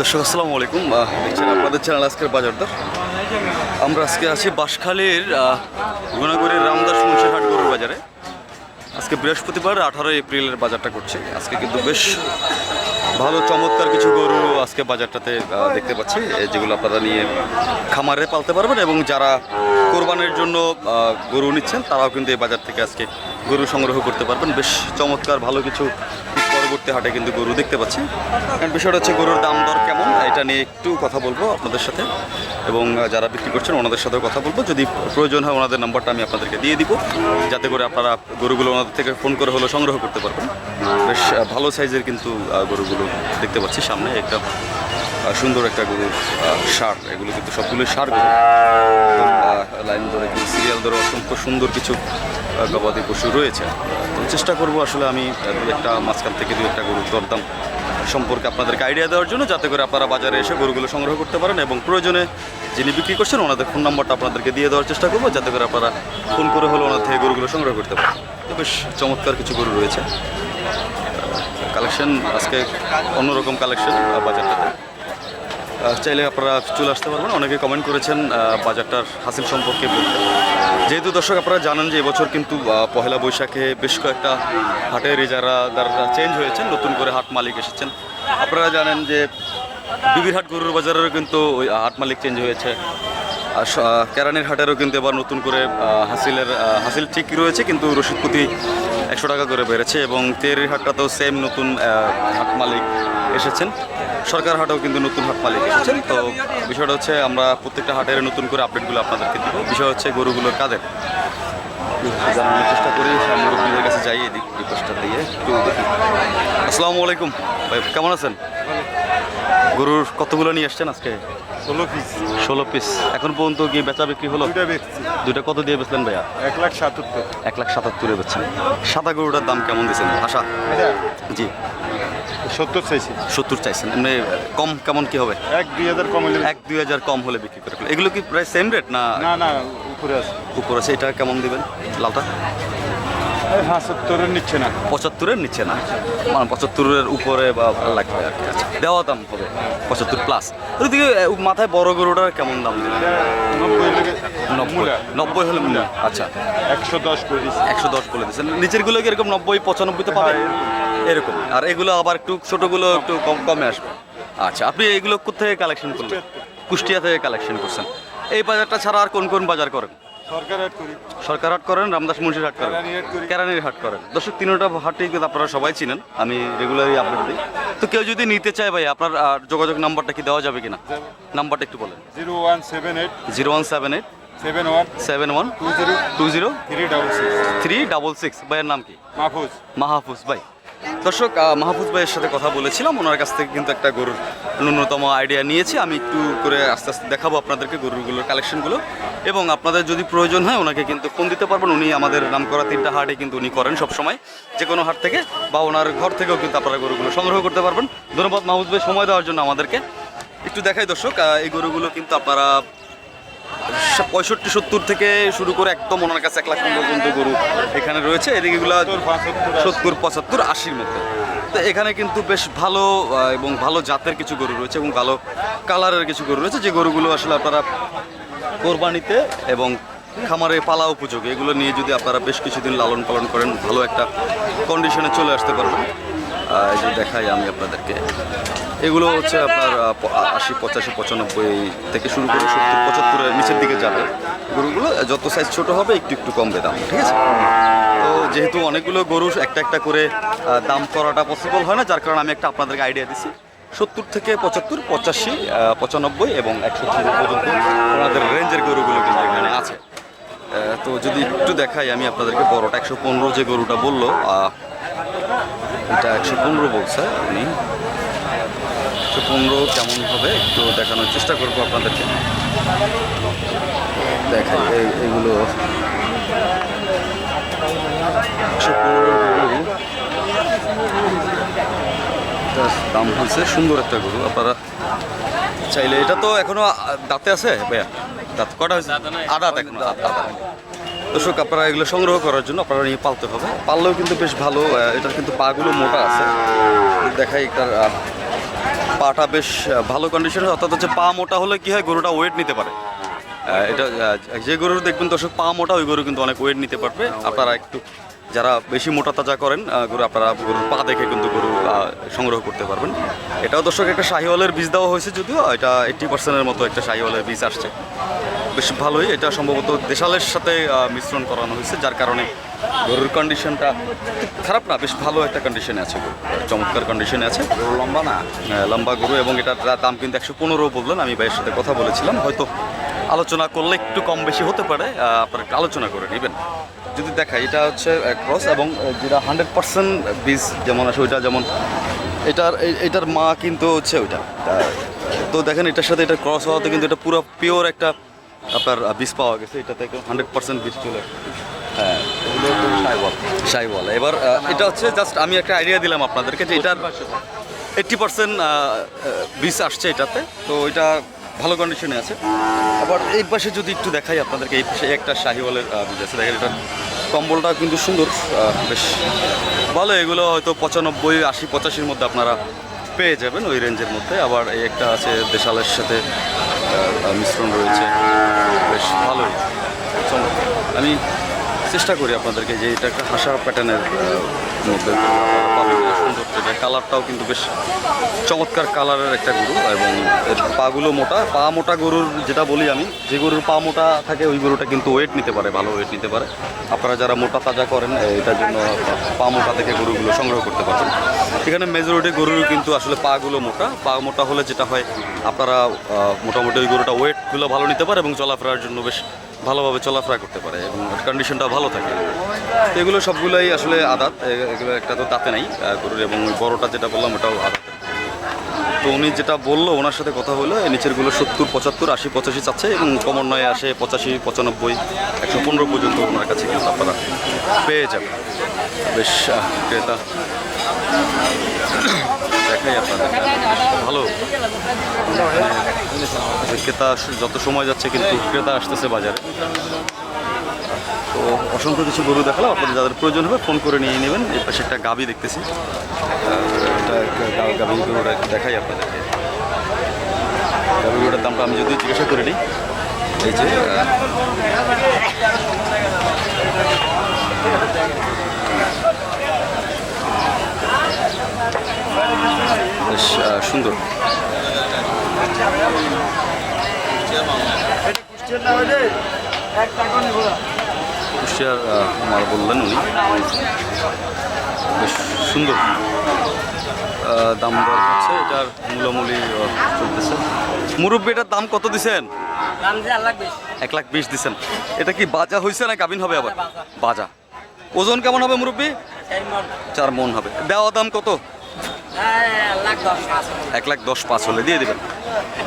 দর্শক, আসসালামু আলাইকুম। দেখছেন আপনাদের চ্যানেল আজকের বাজারদর আমরা আজকে আছি বাঁশখালীর গুণাগুড়ির রামদাস মুন্সিরহাট গরুর বাজারে। আজকে বৃহস্পতিবার, আঠারোই এপ্রিলের বাজারটা করছে। আজকে কিন্তু বেশ ভালো, চমৎকার কিছু গরু আজকে বাজারটাতে দেখতে পাচ্ছি। যেগুলো আপনারা নিয়ে খামারে পালতে পারবেন এবং যারা কোরবানের জন্য গরু নিচ্ছেন, তারাও কিন্তু এই বাজার থেকে আজকে গরু সংগ্রহ করতে পারবেন। বেশ চমৎকার, ভালো কিছু পরবর্তী হাটে কিন্তু গরু দেখতে পাচ্ছি। বিষয়টা হচ্ছে গরুর দাম দর কেমন, এটা নিয়ে একটু কথা বলব আপনাদের সাথে। এবং যারা বিক্রি করছেন ওনাদের সাথেও কথা বলব। যদি প্রয়োজন হয় ওনাদের নাম্বারটা আমি আপনাদেরকে দিয়ে দিব, যাতে করে আপনারা গরুগুলো ওনাদের থেকে ফোন করে হলেও সংগ্রহ করতে পারবেন। বেশ ভালো সাইজের কিন্তু গরুগুলো দেখতে পাচ্ছি সামনে। একটা সুন্দর একটা গরুর সার। এগুলো কিন্তু সবগুলোই সার গরু। লাইন ধরে সিরিয়াল ধরে অসংখ্য সুন্দর কিছু গবাদি পশু রয়েছে। তো চেষ্টা করব আসলে আমি দু একটা মাঝখান থেকে দু একটা গরুর দরদাম সম্পর্কে আপনাদেরকে আইডিয়া দেওয়ার জন্য, যাতে করে আপনারা বাজারে এসে গরুগুলো সংগ্রহ করতে পারেন এবং প্রয়োজনে যিনি বিক্রি করছেন, ওনাদের ফোন নাম্বারটা আপনাদেরকে দিয়ে দেওয়ার চেষ্টা করব, যাতে করে আপনারা ফোন করে হলে ওনার থেকে গরুগুলো সংগ্রহ করতে পারেন। তো বেশ চমৎকার কিছু গরু রয়েছে। কালেকশন আজকে অন্যরকম কালেকশন বাজারটাতে। চাইলে আপনারা চলে আসতে পারবেন। অনেকে কমেন্ট করেছেন বাজারটার হাসিল সম্পর্কে বলতে। যেহেতু দর্শক আপনারা জানেন যে এবছর কিন্তু পহেলা বৈশাখে বেশ কয়েকটা হাটের ইজারাদাররা চেঞ্জ হয়েছেন, নতুন করে হাট মালিক এসেছেন। আপনারা জানেন যে বিবিরহাট গরুর বাজারেরও কিন্তু ওই হাট মালিক চেঞ্জ হয়েছে। আর কেরানির হাটেরও কিন্তু এবার নতুন করে হাসিলের হাসিল ঠিকই রয়েছে, কিন্তু রসিদ প্রতি একশো টাকা করে বেড়েছে এবং তেরির হাটটাতেও সেম নতুন হাট মালিক এসেছেন। সরকার হাটেও কিন্তু নতুন হাট মালিক এসেছেন তো বিষয়টা হচ্ছে আমরা প্রত্যেকটা হাটের নতুন করে আপডেটগুলো আপনাদেরকে দিব। বিষয় হচ্ছে গরুগুলোর কাদের জানানোর চেষ্টা করি মুরব্বীদের কাছে যাই এদিক রিকোয়েস্টটা দিয়ে একটু দেখি। আসসালামু আলাইকুম। ভাই কেমন আছেন? গরুর কতগুলো নিয়ে আসছেন আজকে? ষোলো পিস ষোলো পিস এখন পর্যন্ত কি বেচা বিক্রি হলো? দুইটা কত দিয়ে বেচলেন ভাইয়া? এক লাখ সাতাত্তর। এক লাখ সাতাত্তরে বেচছেন। সাদা গরুটার দাম কেমন দিয়েছেন আশা জি। সত্তর চাইছি। সত্তর চাইছেন। এমনি কম কেমন কি হবে? এক দুই হাজার কম হলে এক দুই হাজার কম হলে বিক্রি করে এগুলো কি প্রায় সেম রেট না না না উপরে আছে। উপর আছে? এটা কেমন দিবেন? লালটা পঁচাত্তরের নিচ্ছে না। পঁচাত্তরের নিচ্ছে না? মানে পঁচাত্তরের উপরে বা ভালো লাগবে আর কি। আচ্ছা দেওয়া দাম হবে পঁচাত্তর প্লাস ওদিকে মাথায় বড় গরুটার কেমন দাম নব্বই নব্বই। হলে মূল্য আচ্ছা। একশো দশ করে দিচ্ছি একশো দশ বলে দিচ্ছেন। নিচেরগুলো কি এরকম নব্বই পঁচানব্বইতে পাবেন? এরকম। আর এগুলো আবার একটু ছোটগুলো একটু কম কমে আসবে। আচ্ছা আপনি এগুলো কোথেকে কালেকশন করলেন? কুষ্টিয়া থেকে। কালেকশন করছেন। এই বাজারটা ছাড়া আর কোন কোন বাজার করেন? সরকার হাট করেন রামদাস মুন্সির হাট করেন? কেরানির হাট করেন। দর্শক তিনোটা হাটেই কিন্তু আপনারা সবাই চিনেন। আমি রেগুলারই আপলোড দিই। তো কেউ যদি নিতে চায় ভাই আপনার যোগাযোগ নাম্বারটা কি দেওয়া যাবে কিনা? নাম্বারটা একটু বলেন। Zero one seven eight. Zero one seven eight. Seven one. Seven one. Two zero. Two zero. Three double six. Three double six. ভাইয়ের নাম কি? মাহফুজ। মাহফুজ ভাই। দর্শক মাহফুজ ভাইয়ের সাথে কথা বলেছিলাম। ওনার কাছ থেকে কিন্তু একটা গরুর ন্যূনতম আইডিয়া নিয়েছি। আমি একটু করে আস্তে আস্তে দেখাবো আপনাদেরকে গরুগুলোর কালেকশনগুলো এবং আপনাদের যদি প্রয়োজন হয়, ওনাকে কিন্তু ফোন দিতে পারবেন। উনি আমাদের নাম করা তিনটা হাটে কিন্তু উনি করেন সবসময়। যে কোনো হাট থেকে বা ওনার ঘর থেকেও কিন্তু আপনারা গরুগুলো সংগ্রহ করতে পারবেন। ধন্যবাদ মাহফুজ ভাই, সময় দেওয়ার জন্য আমাদেরকে। একটু দেখাই দর্শক এই গরুগুলো কিন্তু আপনারা পঁয়ষট্টি, সত্তর থেকে শুরু করে একদম ওনার কাছে এক লাখ পর্যন্ত গরু এখানে রয়েছে। এদিকেগুলো সত্তর, পঁচাত্তর, আশির মধ্যে তো এখানে কিন্তু বেশ ভালো এবং ভালো জাতের কিছু গরু রয়েছে এবং ভালো কালারের কিছু গরু রয়েছে, যে গরুগুলো আসলে আপনারা কোরবানিতে এবং খামারে পালা উপযোগী। এগুলো নিয়ে যদি আপনারা বেশ কিছুদিন লালন পালন করেন, ভালো একটা কন্ডিশনে চলে আসতে পারবেন। এই যে দেখাই আমি আপনাদেরকে। এগুলো হচ্ছে আপনার আশি, পঁচাশি, পঁচানব্বই থেকে শুরু করে সত্তর, পঁচাত্তরের নিচের দিকে যাবে গরুগুলো। যত সাইজ ছোট হবে, একটু একটু কমবে দাম, ঠিক আছে? তো যেহেতু অনেকগুলো গরু একটা একটা করে দাম করাটা পসিবল হয় না, যার কারণে আমি একটা আপনাদেরকে আইডিয়া দিচ্ছি সত্তর থেকে পঁচাত্তর, পঁচাশি পঁচানব্বই এবং একশো পর্যন্ত ওনাদের রেঞ্জের গরুগুলো কিন্তু এখানে আছে। তো যদি একটু দেখাই, আমি আপনাদেরকে বড়টা একশো পনেরো যে গরুটা বলল এটা একশো পনেরো বলছে উনি একশো পনেরো কেমন হবে একটু দেখানোর চেষ্টা করব আপনাদেরকে। দেখাই এইগুলো। একশো পনেরো দাম হয়েছে সুন্দর একটা গরু। আপনারা চাইলে এটা তো এখনও দাঁতে আছে ভাইয়া? দাঁত কটা হয়েছে? আদাত এখনও। দর্শক আপনারা এগুলো সংগ্রহ করার জন্য আপনারা নিয়ে পালতে হবে। পাললেও কিন্তু বেশ ভালো এটার কিন্তু পাগুলো মোটা আছে। দেখাই আহ, পাটা বেশ ভালো কন্ডিশন অর্থাৎ হচ্ছে পা মোটা হলে কি হয়, গরুটা ওয়েট নিতে পারে। এটা যে গরু দেখবেন দর্শক, পা মোটা, ওই গরু কিন্তু অনেক ওয়েট নিতে পারবে। আপনারা একটু, যারা বেশি মোটা তাজা করেন গরু, আপনারা গরুর পা দেখে কিন্তু গরু সংগ্রহ করতে পারবেন। এটাও দর্শক একটা শাহিওয়ালের বীজ দেওয়া হয়েছে যদিও, এটা এইট্টি পার্সেন্টের মতো একটা শাহিওয়ালের বীজ আসছে। বেশ ভালোই। এটা সম্ভবত দেশালের সাথে মিশ্রণ করানো হয়েছে, যার কারণে গরুর কন্ডিশনটা খারাপ না, বেশ ভালো একটা কন্ডিশনে আছে গরু। চমৎকার কন্ডিশনে আছে। গরু লম্বা না লম্বা গরু এবং এটার দাম কিন্তু একশো পনেরো বললেন, আমি ভাইয়ের সাথে কথা বলেছিলাম। হয়তো আলোচনা করলে একটু কম বেশি হতে পারে আপনারা একটু আলোচনা করে নেবেন। যদি দেখাই, এটা হচ্ছে ক্রস এবং যেটা হান্ড্রেড পার্সেন্ট বীজ যেমন আছে, ওইটা যেমন, এটার এটার মা কিন্তু হচ্ছে ওইটা। তো দেখেন, এটার সাথে এটা ক্রস হওয়াতে কিন্তু এটা পুরো পিওর একটা আপনার বীজ পাওয়া গেছে এটাতে হান্ড্রেড পার্সেন্ট বীজ চলে হ্যাঁ। এবার এটা হচ্ছে জাস্ট আমি একটা আইডিয়া দিলাম আপনাদেরকে যে এটার এইট্টি পার্সেন্ট বীজ আসছে এটাতে, তো এটা ভালো কন্ডিশনে আছে। আবার এই পাশে যদি একটু দেখাই আপনাদেরকে, এই পাশে একটা শাহিওয়ালের বীজ আছে। দেখেন এটা কম্বলটা কিন্তু সুন্দর বেশ ভালো। এগুলো হয়তো পঁচানব্বই, আশি, পঁচাশির মধ্যে আপনারা পেয়ে যাবেন ওই রেঞ্জের মধ্যে। আবার এই একটা আছে দেশালের সাথে মিশ্রণ রয়েছে। বেশ ভালোই। আমি চেষ্টা করি আপনাদেরকে যে এটা একটা হাসা প্যাটার্নের মধ্যে কালারটাও কিন্তু বেশ চমৎকার কালারের একটা গরু এবং পাগুলো মোটা। পা মোটা গরুর যেটা বলি আমি, যে গরুর পা মোটা থাকে ওই গরুটা কিন্তু ওয়েট নিতে পারে, ভালো ওয়েট নিতে পারে। আপনারা যারা মোটা তাজা করেন এটার জন্য পা মোটা থেকে গরুগুলো সংগ্রহ করতে পারবেন। এখানে মেজরিটি গরুর কিন্তু আসলে পাগুলো মোটা। পা মোটা হলে যেটা হয়, আপনারা মোটামুটি ওই গরুটা ওয়েটগুলো ভালো নিতে পারে এবং চলাফেরার জন্য বেশ ভালোভাবে চলাফেরা করতে পারে এবং কন্ডিশনটা ভালো থাকে। এগুলো সবগুলোই আসলে আদাত এগুলো একটা তো তাতে নাই গরুর এবং বড়টা যেটা বললাম ওটাও আদাত। তো উনি যেটা বলল, ওনার সাথে কথা হলো, এই নিচেরগুলো সত্তর, পঁচাত্তর, আশি, পঁচাশি চাচ্ছে এবং নয় আসে পঁচাশি, পঁচানব্বই, একশো পনেরো পর্যন্ত ওনার কাছে কিন্তু আপনারা পেয়ে যাবেন বেশ ক্রেতা। দেখাই আপনাদের। ভালো। ক্রেতা যত সময় যাচ্ছে কিন্তু ক্রেতা আসতেছে বাজারে। তো অসংখ্য কিছু গরু দেখালাম, আপনাদের যাদের প্রয়োজন হবে ফোন করে নিয়ে নেবেন। এই পাশে একটা গাবি দেখতেছি। এটা গরুটা দেখাই আপনাদেরকে। গাভী গরুটার দামটা আমি যদি জিজ্ঞাসা করে নিই, এই যে বেশ সুন্দর। কুষ্টিয়ার মাল বললেন উনি। বেশ সুন্দর। দাম দর হচ্ছে এটার মূলামূলি চলতেছে। মুরব্বী এটার দাম কত দিছেন? এক লাখ বিশ। দিছেন। এটা কি বাজা হয়েছে না গাভিন হবে আবার? বাজা। ওজন কেমন হবে মুরব্বী? চার মন। হবে। দেওয়া দাম কত? হ্যাঁ, এক লাখ দশ পাঁচ হলে দিয়ে দেবেন।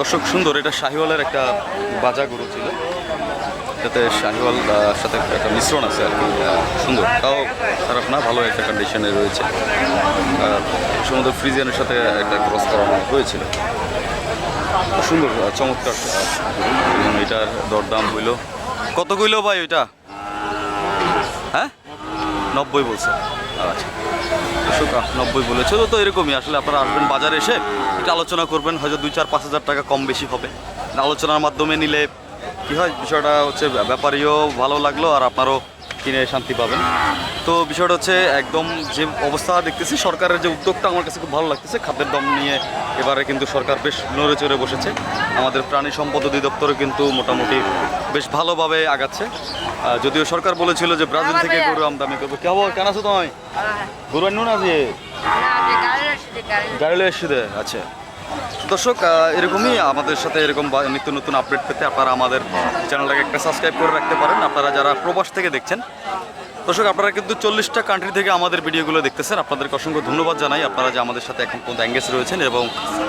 দর্শক, সুন্দর, এটা শাহিওয়ালের একটা বাজা গরু ছিল। এটাতে শাহিওয়াল সাথে একটা মিশ্রণ আছে আর কি সুন্দর। তাও খারাপ না, ভালো একটা কন্ডিশনে রয়েছে। সমুদ্র ফ্রিজিয়ানের সাথে একটা ক্রস করানো হয়েছিল। সুন্দর চমৎকার এটার দরদাম হইল। কত কইল ভাই ওইটা? হ্যাঁ? নব্বই বলছে। আচ্ছা। দর্শক নব্বই বলেছে। তো এরকমই, আসলে আপনারা আসবেন বাজারে এসে একটু আলোচনা করবেন, হয়তো দুই চার পাঁচ হাজার টাকা কম বেশি হবে। আলোচনার মাধ্যমে নিলে কি হয়, বিষয়টা হচ্ছে ব্যাপারীও ভালো লাগল আর আপনারও কিনে শান্তি পাবেন। তো বিষয়টা হচ্ছে একদম যে অবস্থা দেখতেছি, সরকারের যে উদ্যোগটা আমার কাছে খুব ভালো লাগতেছে, খাদ্যের দম নিয়ে এবারে কিন্তু সরকার বেশ নড়ে চড়ে বসেছে। আমাদের প্রাণী সম্পদ অধিদপ্তরও কিন্তু মোটামুটি বেশ ভালোভাবে আগাচ্ছে। যদিও সরকার বলেছিল যে ব্রাজিল থেকে গরু আমদানি করব। কে হব কেন আছো তোমায়? গরু আনুন না যে? গাড়ি এসে দে আচ্ছা। দর্শক এরকমই আমাদের সাথে এরকম নিত্য নতুন আপডেট পেতে আপনারা আমাদের চ্যানেলটাকে একটা সাবস্ক্রাইব করে রাখতে পারেন। আপনারা যারা প্রবাস থেকে দেখছেন দর্শক আপনারা কিন্তু চল্লিশটা কান্ট্রি থেকে আমাদের ভিডিওগুলো দেখতেছেন। আপনাদেরকে অসংখ্য ধন্যবাদ জানাই। আপনারা যে আমাদের সাথে এখন পর্যন্ত অ্যাঙ্গেজ রয়েছেন এবং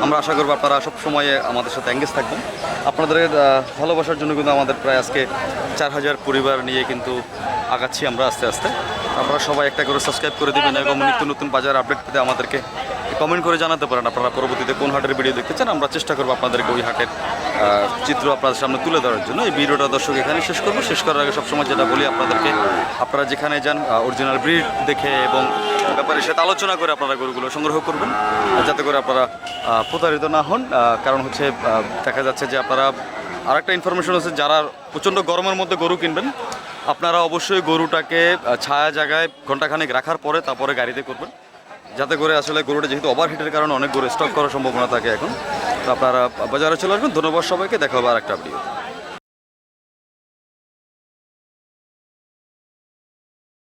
আমরা আশা করব আপনারা সব সময় আমাদের সাথে অ্যাঙ্গেজ থাকবেন। আপনাদের ভালোবাসার জন্য কিন্তু আমাদের প্রায় আজকে চার হাজার পরিবার নিয়ে কিন্তু আগাচ্ছি আমরা আস্তে আস্তে। আপনারা সবাই একটা করে সাবস্ক্রাইব করে দেবেন এবং নিত্য নতুন বাজার আপডেট পেতে আমাদেরকে কমেন্ট করে জানাতে পারেন। আপনারা পরবর্তীতে কোন হাটের ভিডিও দেখতে চান আমরা চেষ্টা করব আপনাদেরকে ওই হাটের চিত্র আপনাদের সামনে তুলে ধরার জন্য। এই ভিডিওটা দর্শক এখানে শেষ করব। শেষ করার আগে সবসময় যেটা বলি, আপনাদেরকে আপনারা যেখানে যান অরিজিনাল ব্রিড দেখে এবং ব্যাপারের সাথে আলোচনা করে আপনারা গরুগুলো সংগ্রহ করবেন। যাতে করে আপনারা প্রতারিত না হন কারণ হচ্ছে দেখা যাচ্ছে যে আপনারা আরেকটা ইনফরমেশন হচ্ছে যারা প্রচণ্ড গরমের মধ্যে গরু কিনবেন, আপনারা অবশ্যই গরুটাকে ছায়া জায়গায় ঘন্টাখানেক রাখার পরে তারপরে গাড়িতে করবেন। যাতে করে আসলে গরুটা যেহেতু ওভারহিটের কারণে অনেক গরু স্টক করার সম্ভাবনা থাকে এখন। তো আপনারা বাজারে চলে আসবেন। ধন্যবাদ সবাইকে। দেখা হবে আর একটা ভিডিও